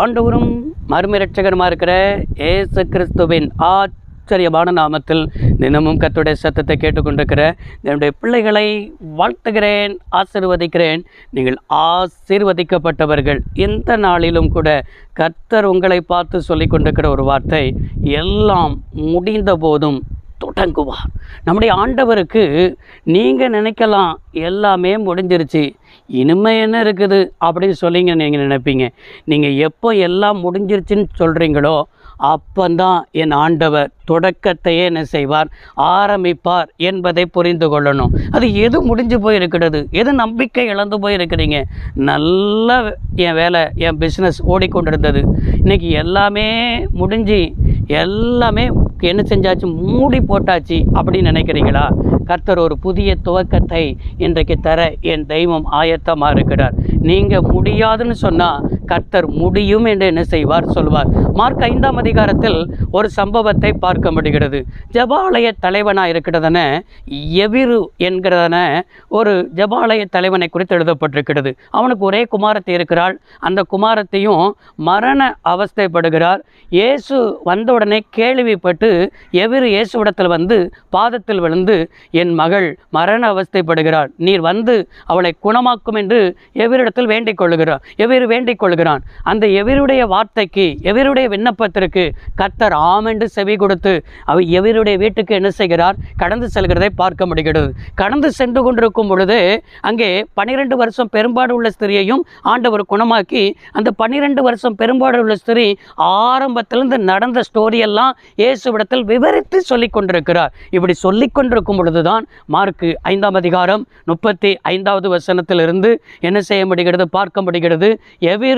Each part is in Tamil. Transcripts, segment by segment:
ஆண்டவரும் மருமிரட்சகருமா இருக்கிற ஏசு கிறிஸ்துவின் ஆச்சரியமான நாமத்தில் தினமும் கத்துடைய சத்தத்தை கேட்டுக்கொண்டிருக்கிற என்னுடைய பிள்ளைகளை வாழ்த்துகிறேன் ஆசீர்வதிக்கிறேன். நீங்கள் ஆசீர்வதிக்கப்பட்டவர்கள். எந்த நாளிலும் கூட கர்த்தர் உங்களை பார்த்து சொல்லி கொண்டிருக்கிற ஒரு வார்த்தை எல்லாம் முடிந்த போதும் தொடங்குவார் நம்முடைய ஆண்டவருக்கு நீங்கள் நினைக்கலாம் எல்லாமே முடிஞ்சிருச்சு. இனிமே என்ன இருக்குது அப்படின்னு சொல்லிங்க நீங்கள் நினைப்பீங்க. நீங்கள் எப்போ எல்லாம் முடிஞ்சிருச்சுன்னு சொல்கிறீங்களோ அப்பந்தான் என் ஆண்டவர் தொடக்கத்தையே என்ன செய்வார் ஆரம்பிப்பார் என்பதை புரிந்து கொள்ளணும். அது எது முடிஞ்சு போயிருக்கிறது? எது நம்பிக்கை இழந்து போயிருக்கிறீங்க? நல்ல என் வேலை என் பிஸ்னஸ் ஓடிக்கொண்டிருந்தது. இன்னைக்கு எல்லாமே முடிஞ்சு எல்லாமே என்ன செஞ்சாச்சு? மூடி போட்டாச்சு அப்படின்னு நினைக்கிறீங்களா? கர்த்தர் ஒரு புதிய துவக்கத்தை இன்றைக்கு தர என் தெய்வம் ஆயத்தமாக இருக்கிறார். நீங்கள் முடியாதுன்னு சொன்னால் கர்த்தர் முடியும் என்று என்ன செய்வார் சொல்வார். மார்க் ஐந்தாம் அதிகாரத்தில் ஒரு சம்பவத்தை பார்க்க முடிகிறது. ஜபாலய தலைவனாக இருக்கிறதன எவிரு என்கிறதன ஒரு ஜபாலய தலைவனை குறித்து எழுதப்பட்டிருக்கிறது. அவனுக்கு ஒரே குமாரத்தை இருக்கிறாள். அந்த குமாரத்தையும் மரண அவஸ்தைப்படுகிறார். இயேசு வந்தவுடனே கேள்விப்பட்டு எவிரு இயேசுவிடத்தில் வந்து பாதத்தில் விழுந்து என் மகள் மரண அவஸ்தைப்படுகிறாள். நீர் வந்து அவளை குணமாக்கும் என்று எவரிடத்தில் வேண்டிக் கொள்ளுகிறார். எவரு வேண்டிக் சொல்லுகிறான் அந்த எவருடைய வார்த்தைக்கு எவருடைய விண்ணப்பத்திற்கு கர்த்தர் ஆமென்று செவி கொடுத்து அவர் எவருடைய வீட்டுக்கு என்ன செய்கிறார்? கடந்து செல்கிறதை பார்க்க முடிகிறது. கடந்து சென்று கொண்டிருக்கும் பொழுது அங்கே பனிரெண்டு வருஷம் பெரும்பாடு உள்ள ஸ்திரியையும் ஆண்டவர் குணமாக்கி அந்த பன்னிரெண்டு வருஷம் பெரும்பாடு உள்ள ஸ்திரி ஆரம்பத்திலிருந்து நடந்த ஸ்டோரியெல்லாம் இயேசுவிடத்தில் விவரித்து சொல்லிக் கொண்டிருக்கிறார். இப்படி சொல்லிக் கொண்டிருக்கும் பொழுதுதான் மார்க்கு ஐந்தாம் அதிகாரம் முப்பத்தி ஐந்தாவது வசனத்திலிருந்து என்ன செய்ய முடிகிறது? பார்க்க முடிகிறது.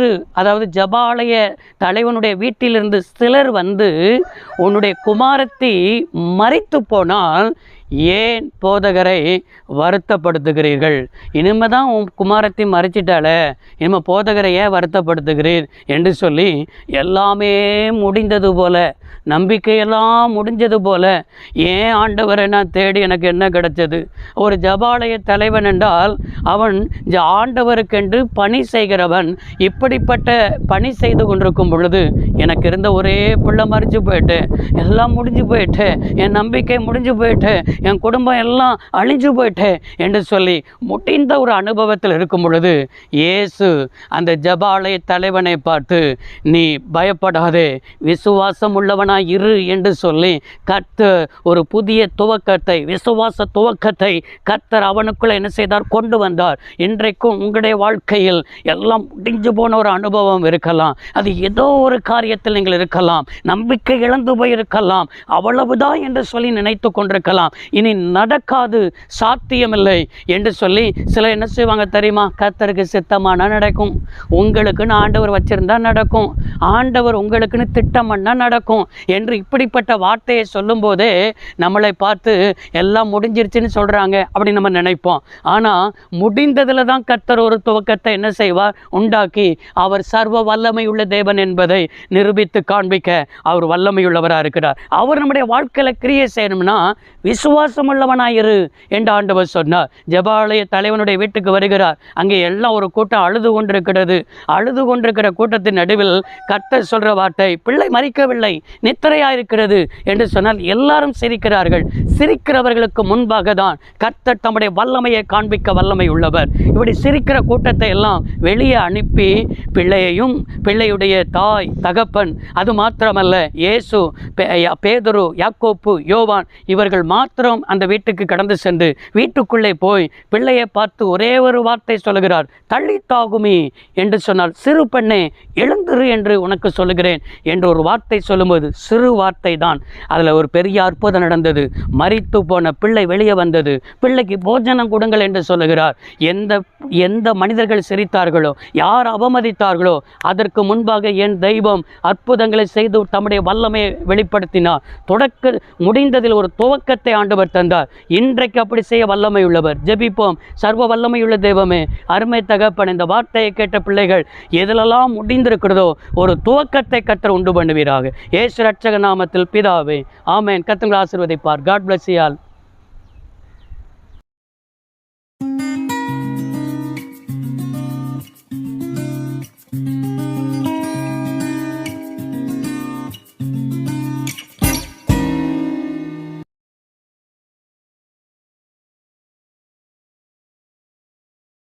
எவ்வேறு அதாவது ஜபாலய தலைவனுடைய வீட்டிலிருந்து சிலர் வந்து உன்னுடைய குமாரத்தை மறித்து போனால் ஏன் போதகரை வருத்தப்படுத்துகிறீர்கள்? இனிமே தான் உன் குமாரத்தை மறைச்சிட்டாலே இனிமே போதகரை ஏன் வருத்தப்படுத்துகிறீர்? என்று சொல்லி எல்லாமே முடிந்தது போல நம்பிக்கையெல்லாம் முடிஞ்சது போல ஏன் ஆண்டவரை நான் தேடி எனக்கு என்ன கிடைச்சது? ஒரு ஜபாலய தலைவன் என்றால் அவன் ஜ ஆண்டவருக்கென்று பணி செய்கிறவன் இப்படிப்பட்ட பணி செய்து கொண்டிருக்கும் பொழுது எனக்கு இருந்த ஒரே பிள்ளை மறிச்சு போயிட்டு எல்லாம் முடிஞ்சு போயிட்டு என் நம்பிக்கை முடிஞ்சு போயிட்டு என் குடும்பம் எல்லாம் அழிஞ்சு போயிட்டே என்று சொல்லி முடிந்த ஒரு அனுபவத்தில் இருக்கும் பொழுது இயேசு அந்த ஜபாலய தலைவனை பார்த்து நீ பயப்படாதே விசுவாசம் உள்ளவனாய் இரு என்று சொல்லி கத்து ஒரு புதிய துவக்கத்தை விசுவாச துவக்கத்தை கத்தர் அவனுக்குள்ள என்ன செய்தார்? கொண்டு வந்தார். இன்றைக்கும் உங்களுடைய வாழ்க்கையில் எல்லாம் முடிஞ்சு போன ஒரு அனுபவம் இருக்கலாம். அது ஏதோ ஒரு காரியத்தில் நீங்கள் இருக்கலாம். நம்பிக்கை இழந்து போயிருக்கலாம். அவ்வளவுதான் என்று சொல்லி நினைத்து கொண்டிருக்கலாம். இனி நடக்காது சாத்தியமில்லை என்று சொல்லி சிலர் என்ன செய்வாங்க தெரியுமா? கத்தருக்கு சித்தமானா நடக்கும். உங்களுக்குன்னு ஆண்டவர் வச்சிருந்தா நடக்கும். ஆண்டவர் உங்களுக்குன்னு திட்டம் நடக்கும் என்று இப்படிப்பட்ட வார்த்தையை சொல்லும்போதே நம்மளை பார்த்து எல்லாம் முடிஞ்சிருச்சுன்னு சொல்கிறாங்க அப்படின்னு நம்ம நினைப்போம். ஆனால் முடிந்ததில் தான் கர்த்தர் ஒரு துவக்கத்தை என்ன செய்வார்? உண்டாக்கி அவர் சர்வ வல்லமை உள்ள தேவன் என்பதை நிரூபித்து காண்பிக்க அவர் வல்லமையுள்ளவராக இருக்கிறார். அவர் நம்முடைய வாழ்க்கையில் கிரியை செய்யணும்னா விசுவ உள்ளவனாயிரு என்று ஆண்டவர் சொன்னார். ஜபாலய தலைவனுடைய வீட்டுக்கு வருகிறார். அங்கே எல்லாம் ஒரு கூட்டம் அழுது கொண்டிருக்கிறது. அழுது கொண்டிருக்கிற கூட்டத்தின் நடுவில் கத்த சொல்கிற வார்த்தை பிள்ளை மறிக்கவில்லை நித்திரையாயிருக்கிறது என்று சொன்னால் எல்லாரும் சிரிக்கிறார்கள். சிரிக்கிறவர்களுக்கு முன்பாக தான் கர்த்தர் தம்முடைய வல்லமையை காண்பிக்க வல்லமை உள்ளவர். இப்படி சிரிக்கிற கூட்டத்தை எல்லாம் வெளியே அனுப்பி பிள்ளையையும் பிள்ளையுடைய தாய் தகப்பன் அது மாத்திரமல்ல இயேசு பே- பேதுரு யாக்கோப்பு யோவான் இவர்கள் மாத்திரம் மாத்திரம் அந்த வீட்டுக்கு கடந்து சென்று வீட்டுக்குள்ளே போய் பிள்ளையை பார்த்து ஒரே ஒரு வார்த்தை சொல்லுகிறார் தள்ளித்தாகுமி என்று சொன்னால் சிறு பெண்ணே எழுந்துரு என்று உனக்கு சொல்லுகிறேன் என்று ஒரு வார்த்தை சொல்லும்போது சிறு வார்த்தை தான். அதில் ஒரு பெரிய அற்புதம் நடந்தது. மறித்து போன பிள்ளை வெளியே வந்தது. பிள்ளைக்கு போஜனம் கொடுங்கள் என்று சொல்லுகிறார். எந்த எந்த மனிதர்கள் சிரித்தார்களோ யார் அவமதித்தார்களோ அதற்கு முன்பாக என் தெய்வம் அற்புதங்களை செய்து தம்முடைய வல்லமையை வெளிப்படுத்தினார். தொடக்க முடிந்ததில் ஒரு துவக்கத்தை ஆண்டு ஆண்டவர் தந்தார். இன்றைக்கு அப்படி செய்ய வல்லமை உள்ளவர் ஜெபிப்போம். சர்வ வல்லமையுள்ள தெய்வமே அருமை தகப்பன் இந்த வார்த்தையை கேட்ட பிள்ளைகள் எதிலெல்லாம் முடிந்திருக்கிறதோ ஒரு துவக்கத்தை கத்தர் உண்டு பண்ணுவீராக. ஏசு ரட்சக நாமத்தில் பிதாவே ஆமேன். கத்துங்களை ஆசிர்வதிப்பார். காட் பிளஸ் யால்